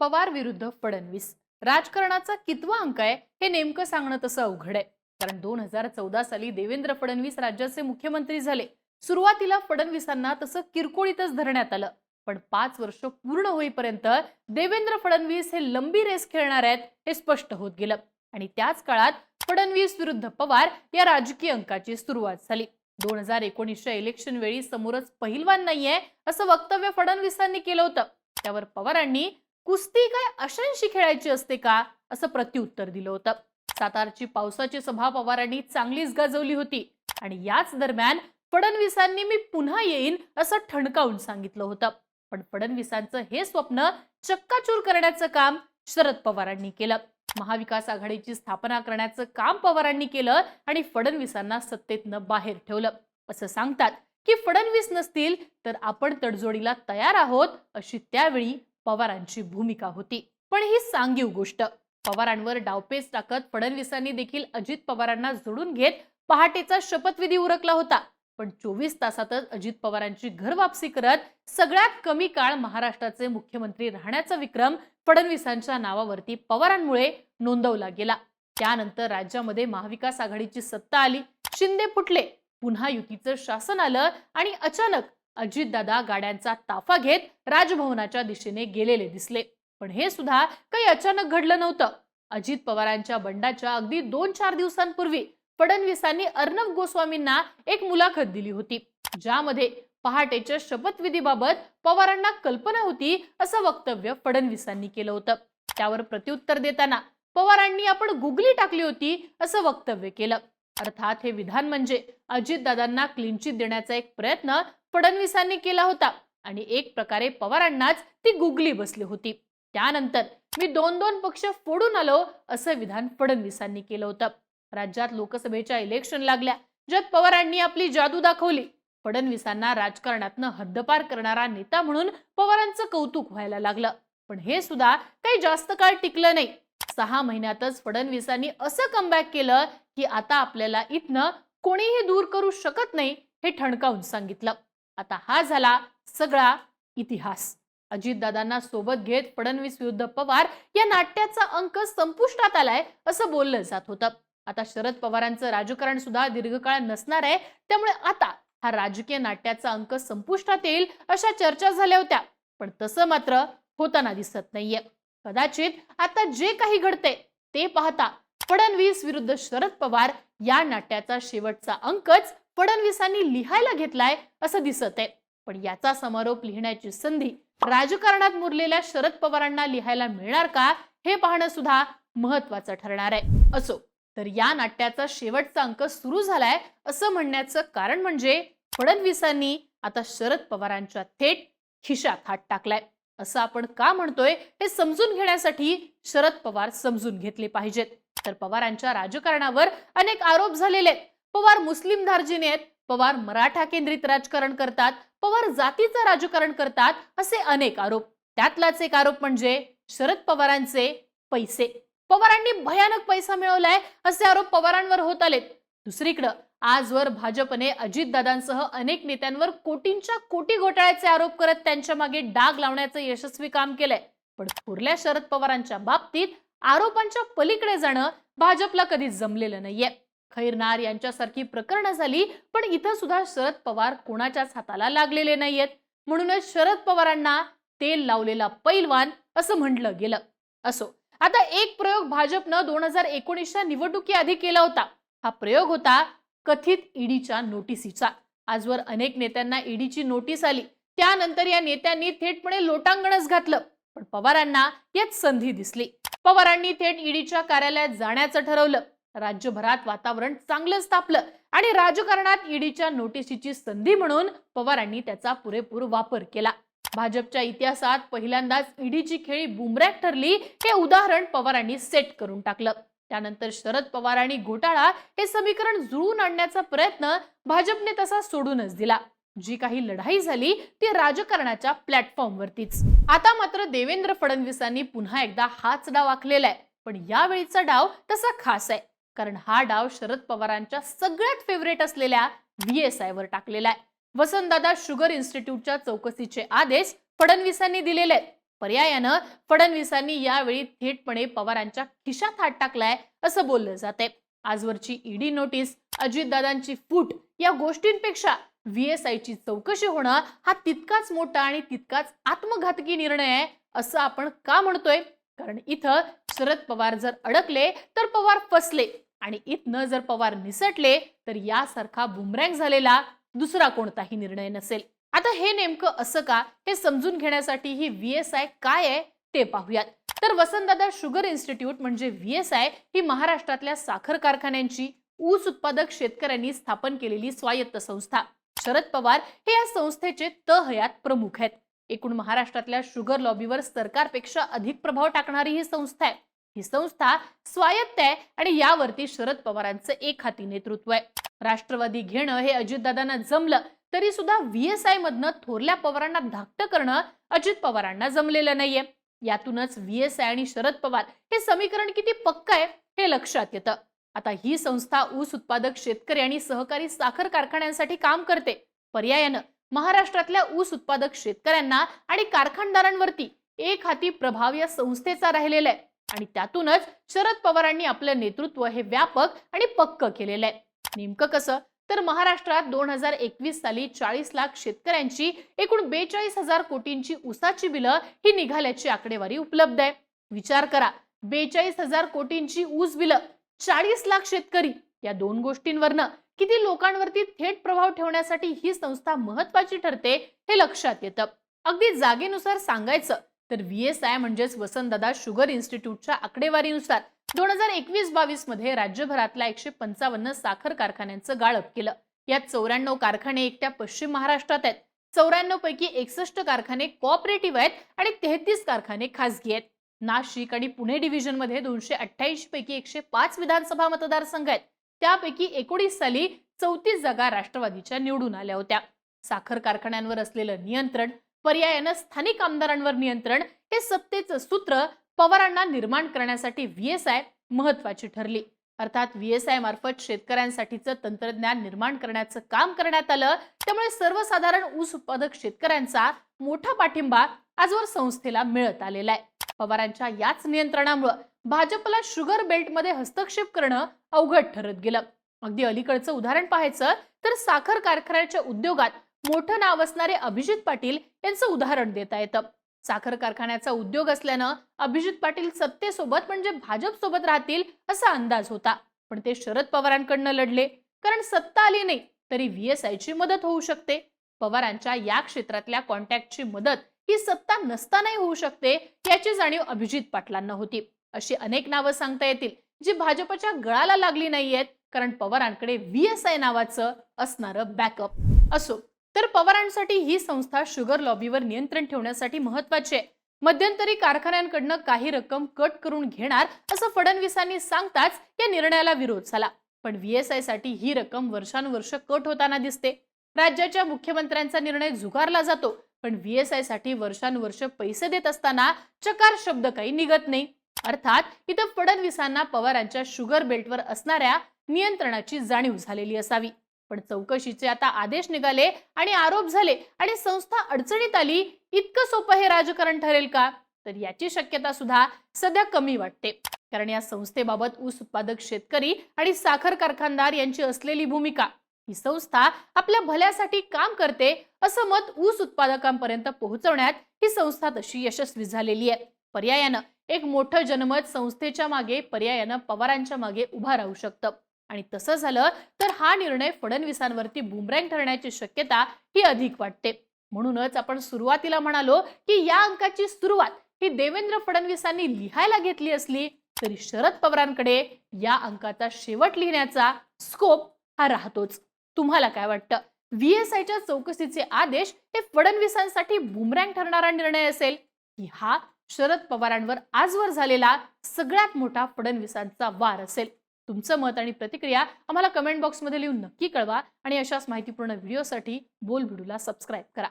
पवार विरुद्ध फडणवीस. राजकारणाचा कितवा अंक आहे हे नेमकं सांगणं तसं अवघड आहे. कारण दोन हजार चौदा साली देवेंद्र फडणवीस राज्याचे मुख्यमंत्री झाले. सुरुवातीला फडणवीसांना तसं किरकोळीतच धरण्यात आलं. पण पाच वर्ष पूर्ण होईपर्यंत देवेंद्र फडणवीस हे लंबी रेस खेळणार आहेत हे स्पष्ट होत गेलं. आणि त्याच काळात फडणवीस विरुद्ध पवार या राजकीय अंकाची सुरुवात झाली. दोन हजार एकोणीसच्या इलेक्शन वेळी समोरच पहिलवान नाहीये असं वक्तव्य फडणवीसांनी केलं होतं. त्यावर पवारांनी कुस्ती काय अशांशी खेळायची असते का? असं प्रत्युत्तर दिलं होतं. सातारची पावसाची सभा पवारांनी चांगलीच गाजवली होती. आणि याच दरम्यान फडणवीसांनी मी पुन्हा येईन असं ठणकावून सांगितलं होतं. पण फडणवीसांचं हे स्वप्न चक्काचूर करण्याचं काम शरद पवारांनी केलं. महाविकास आघाडीची स्थापना करण्याचं काम पवारांनी केलं आणि फडणवीसांना सत्तेतनं बाहेर ठेवलं. असं सांगतात की फडणवीस नसतील तर आपण तडजोडीला तयार आहोत अशी त्यावेळी पवारांची भूमिका होती. पण ही सांगीव गोष्ट. पवारांवर डावपेच टाकत फडणवीसांनी देखील अजित पवारांना जोडून घेत पहाटेचा शपथविधी उरकला होता. पण चोवीस तासातच अजित पवारांची घरवापसी करत सगळ्यात कमी काळ महाराष्ट्राचे मुख्यमंत्री राहण्याचा विक्रम फडणवीसांच्या नावावरती पवारांमुळे नोंदवला गेला. त्यानंतर राज्यामध्ये महाविकास आघाडीची सत्ता आली. शिंदे फुटले. पुन्हा युतीचं शासन आलं आणि अचानक अजितदादा गाड्यांचा ताफा घेत राजभवनाच्या दिशेने गेलेले दिसले. पण हे सुद्धा काही अचानक घडलं नव्हतं. अजित पवारांच्या बंडाच्या अगदी दोन चार दिवसांपूर्वी फडणवीसांनी अर्णब गोस्वामींना एक मुलाखत दिली होती ज्यामध्ये पहाटेच्या शपथविधीबाबत पवारांना कल्पना होती असं वक्तव्य फडणवीसांनी केलं होतं. त्यावर प्रत्युत्तर देताना पवारांनी आपण गुगली टाकली होती असं वक्तव्य केलं. अर्थात हे विधान म्हणजे अजितदादांना क्लीन चिट देण्याचा एक प्रयत्न फडणवीसांनी केला होता. आणि एक प्रकारे पवारांनाच ती गुगली बसली होती. त्यानंतर मी दोन दोन पक्ष फोडून आलो असं विधान फडणवीसांनी केलं होतं. राज्यात लोकसभेच्या इलेक्शन लागल्या ज्यात पवारांनी आपली जादू दाखवली. फडणवीसांना राजकारणातनं हद्दपार करणारा नेता म्हणून पवारांचं कौतुक व्हायला लागलं. पण हे सुद्धा काही जास्त काळ टिकलं नाही. सहा महिन्यातच फडणवीसांनी असं कमबॅक केलं की आता आपल्याला इथनं कोणीही दूर करू शकत नाही हे ठणकावून सांगितलं. आता हा झाला सगळा इतिहास. अजितदादांना सोबत घेत फडणवीस विरुद्ध पवार या नाट्याचा अंक संपुष्टात आलाय असं बोललं जात होतं. आता शरद पवारांचं राजकारण सुद्धा दीर्घकाळ नसणार आहे त्यामुळे आता हा राजकीय नाट्याचा अंक संपुष्टात येईल अशा चर्चा झाल्या होत्या. पण तसं मात्र होताना दिसत नाहीये. कदाचित आता जे काही घडते ते पाहता फडणवीस विरुद्ध शरद पवार या नाट्याचा शेवटचा अंकच फडणवीसांनी लिहायला घेतलाय असं दिसत आहे पण याचा समारोप लिहिण्याची संधी राजकारणात मुरलेल्या शरद पवारांना लिहायला मिळणार का हे पाहणं सुद्धा महत्वाचं ठरणार आहे. असो तर या नाट्याचा शेवटचा अंक सुरू झालाय असं म्हणण्याचं कारण म्हणजे फडणवीसांनी आता शरद पवारांच्या थेट खिशात हात टाकलाय. असं आपण का म्हणतोय हे समजून घेण्यासाठी शरद पवार समजून घेतले पाहिजेत. तर पवारांच्या राजकारणावर अनेक आरोप झालेले आहेत. पवार मुस्लिम धार्जिने आहेत. पवार मराठा केंद्रित राजकारण करतात. पवार जातीचं राजकारण करतात असे अनेक आरोप. त्यातलाच एक आरोप म्हणजे शरद पवारांचे पैसे. पवारांनी भयानक पैसा मिळवलाय असे आरोप पवारांवर होत आलेत. दुसरीकडं आजवर भाजपने अजितदादांसह अनेक नेत्यांवर कोटींच्या कोटी घोटाळ्याचे आरोप करत त्यांच्या मागे डाग लावण्याचं यशस्वी काम केलंय. पण थोरल्या शरद पवारांच्या बाबतीत आरोपांच्या पलीकडे जाणं भाजपला कधी जमलेलं नाहीये. खैरनार यांच्यासारखी प्रकरणं झाली पण इथं सुद्धा शरद पवार कोणाच्याच हाताला लागलेले नाहीयेत. म्हणूनच शरद पवारांना तेल लावलेला पैलवान असं म्हटलं गेलं. असो आता एक प्रयोग भाजपनं दोन हजार एकोणीसच्या निवडणुकीआधी केला होता. हा प्रयोग होता कथित ईडीच्या नोटिसीचा. आजवर अनेक नेत्यांना ईडीची नोटीस आली. त्यानंतर या नेत्यांनी थेटपणे लोटांगणच घातलं. पण पवारांना यात संधी दिसली. पवारांनी थेट ईडीच्या कार्यालयात जाण्याचं ठरवलं. राज्यभरात वातावरण चांगलंच तापलं आणि राजकारणात ईडीच्या नोटिसीची संधी म्हणून पवारांनी त्याचा पुरेपूर वापर केला. भाजपच्या इतिहासात पहिल्यांदाच ईडीची खेळी बुमरॅक ठरली हे उदाहरण पवारांनी सेट करून टाकलं. त्यानंतर शरद पवारांनी घोटाळा हे समीकरण जुळून आणण्याचा प्रयत्न भाजपने तसा सोडूनच दिला. जी काही लढाई झाली ती राजकारणाच्या प्लॅटफॉर्मवरतीच. आता मात्र देवेंद्र फडणवीसांनी पुन्हा एकदा हाच डाव आखलेला आहे पण यावेळीचा डाव तसा खास आहे. कारण हा डाव शरद पवारांच्या सगळ्यात फेवरेट असलेल्या व्हीएसआय वर टाकलेला आहे वसंतदादा शुगर इन्स्टिट्यूटच्या चौकशीचे आदेश फडणवीसांनी दिलेले आहेत. पर्यायानं फडणवीसांनी यावेळी थेटपणे पवारांच्या खिशात हात टाकलाय असं बोललं जाते आजवरची ईडी नोटीस अजितदादांची फूट या गोष्टींपेक्षा VSI ची चौकशी होणं हा तितकाच मोठा आणि तितकाच आत्मघातकी निर्णय आहे असं आपण का म्हणतोय? कारण इथं शरद पवार जर अडकले तर पवार फसले आणि इथनं जर पवार निसटले तर यासारखा बुमरँग झालेला दुसरा कोणताही निर्णय नसेल. आता हे नेमकं असं का? हे समजून घेण्यासाठी ही व्हीएसआय काय आहे? ते पाहूयात. तर वसंतदादा शुगर इन्स्टिट्यूट म्हणजे व्ही एस आय ही महाराष्ट्रातल्या साखर कारखान्यांची ऊस उत्पादक शेतकऱ्यांनी स्थापन केलेली स्वायत्त संस्था. शरद पवार हे या संस्थेचे तहयात प्रमुख आहेत. एकूण महाराष्ट्रातल्या शुगर लॉबीवर सरकारपेक्षा अधिक प्रभाव टाकणारी ही संस्था आहे. ही संस्था स्वायत्त आहे आणि यावरती शरद पवारांचं एक हाती नेतृत्व आहे. राष्ट्रवादी घेणं हे अजितदादांना जमलं तरी सुद्धा व्हीएसआय मधनं थोरल्या पवारांना धाकटं करणं अजित पवारांना जमलेलं नाहीये. यातूनच व्हीएसआय आणि शरद पवार हे समीकरण किती पक्क आहे हे लक्षात येतं. आता ही संस्था ऊस उत्पादक शेतकरी आणि सहकारी साखर कारखान्यांसाठी काम करते. पर्यायानं महाराष्ट्रातल्या ऊस उत्पादक शेतकऱ्यांना आणि कारखानदारांवरती एक हाती प्रभाव या संस्थेचा राहिलेला आहे आणि त्यातूनच शरद पवारांनी आपलं नेतृत्व हे व्यापक आणि पक्क केलेलं आहे नेमकं कसं? तर महाराष्ट्रात दोन हजार एकवीस साली चाळीस लाख शेतकऱ्यांची एकूण बेचाळीस हजार कोटींची ऊसाची बिलं ही निघाल्याची आकडेवारी उपलब्ध आहे. विचार करा. बेचाळीस हजार कोटींची ऊस बिलं चाळीस लाख शेतकरी या दोन गोष्टींवरनं किती लोकांवरती थेट प्रभाव ठेवण्यासाठी ही संस्था महत्वाची ठरते हे लक्षात येतं. अगदी जागेनुसार सांगायचं तर व्हीएसआय म्हणजेच वसंतदादा शुगर इन्स्टिट्यूटच्या आकडेवारीनुसार दोन हजार एकवीस बावीसमध्ये राज्यभरातल्या एकशे पंचावन्न साखर कारखान्यांचं गाळप केलं. यात चौऱ्याण्णव कारखाने एकट्या पश्चिम महाराष्ट्रात आहेत. चौऱ्याण्णव पैकी एकसष्ट कारखाने कॉपरेटिव्ह आहेत आणि तेहतीस कारखाने खासगी आहेत. नाशिक आणि पुणे डिव्हिजनमध्ये दोनशे अठ्ठ्याऐंशी पैकी एकशे पाच विधानसभा मतदारसंघ आहेत. त्यापैकी एकोणीस साली चौतीस जागा राष्ट्रवादीच्या निवडून आल्या होत्या. साखर कारखान्यांवर असलेलं नियंत्रण पर्यायानं स्थानिक आमदारांवर नियंत्रण हे सत्तेचं सूत्र पवारांना निर्माण करण्यासाठी व्हीएसआय महत्वाची ठरली. अर्थात व्हीएसआय मार्फत शेतकऱ्यांसाठीचं तंत्रज्ञान निर्माण करण्याचं काम करण्यात आलं. त्यामुळे सर्वसाधारण ऊस उत्पादक शेतकऱ्यांचा मोठा पाठिंबा आजवर संस्थेला मिळत आलेला आहे. पवारांच्या याच नियंत्रणामुळं भाजपला शुगर बेल्टमध्ये हस्तक्षेप करणं अवघड ठरत गेलं. अगदी अलीकडचं उदाहरण पाहायचं तर साखर कारखान्याच्या उद्योगात मोठं नाव असणारे अभिजित पाटील यांचं उदाहरण देता येतं. साखर कारखान्याचा उद्योग असल्यानं अभिजित पाटील सत्तेसोबत म्हणजे भाजप सोबत राहतील असा अंदाज होता. पण ते शरद पवारांकडनं लढले. कारण सत्ता आली नाही तरी व्हीएसआय ची मदत होऊ शकते. पवारांच्या या क्षेत्रातल्या कॉन्टॅक्टची मदत ही सत्ता नसतानाही होऊ शकते याची जाणीव अभिजित पाटलांना होती. अशी अनेक नावं सांगता येतील जी भाजपच्या गळाला लागली नाहीयेत कारण पवारांकडे व्हीएसआय नावाचं असणारं बॅकअप असो. तर पवारांसाठी ही संस्था शुगर लॉबीवर नियंत्रण ठेवण्यासाठी महत्वाची आहे. मध्यंतरी कारखान्यांकडनं काही रक्कम कट करून घेणार असं फडणवीसांनी सांगताच या निर्णयाला विरोध झाला. पण व्हीएसआयसाठी ही रक्कम वर्षानुवर्ष कट होताना दिसते. राज्याच्या मुख्यमंत्र्यांचा निर्णय झुगारला जातो. पण व्हीएसआयसाठी वर्षानुवर्ष पैसे देत असताना चकार शब्द काही निघत नाही. अर्थात इथं फडणवीसांना पवारांच्या शुगर बेल्टवर असणाऱ्या नियंत्रणाची जाणीव झालेली असावी. पण चौकशीचे आता आदेश निघाले आणि आरोप झाले आणि संस्था अडचणीत आली इतकं सोपं हे राजकारण ठरेल का? तर याची शक्यता सुद्धा सध्या कमी वाटते. कारण या संस्थेबाबत ऊस उत्पादक शेतकरी आणि साखर कारखानदार यांची असलेली भूमिका ही संस्था आपल्या भल्यासाठी काम करते असं मत ऊस उत्पादकांपर्यंत पोहोचवण्यात ही संस्था तशी यशस्वी झालेली आहे. पर्यायानं एक मोठं जनमत संस्थेच्या मागे पर्यायानं पवारांच्या मागे उभा राहू शकतं. आणि तसं झालं तर हा निर्णय फडणवीसांवरती बुमरँग ठरण्याची शक्यता ही अधिक वाटते. म्हणूनच आपण सुरुवातीला म्हणालो की या अंकाची सुरुवात ही देवेंद्र फडणवीसांनी लिहायला घेतली असली तरी शरद पवारांकडे या अंकाचा शेवट लिहिण्याचा स्कोप हा राहतोच. तुम्हाला काय वाटतं? व्हीएसआयच्या चौकशीचे आदेश हे फडणवीसांसाठी बुमरँग ठरणारा निर्णय असेल? की हा शरद पवारांवर आजवर झालेला सगळ्यात मोठा फडणवीसांचा वार असेल? तुमचं मत आणि प्रतिक्रिया आम्हाला कमेंट बॉक्समध्ये लिहून नक्की कळवा आणि अशाच माहितीपूर्ण व्हिडिओसाठी बोल सबस्क्राईब करा.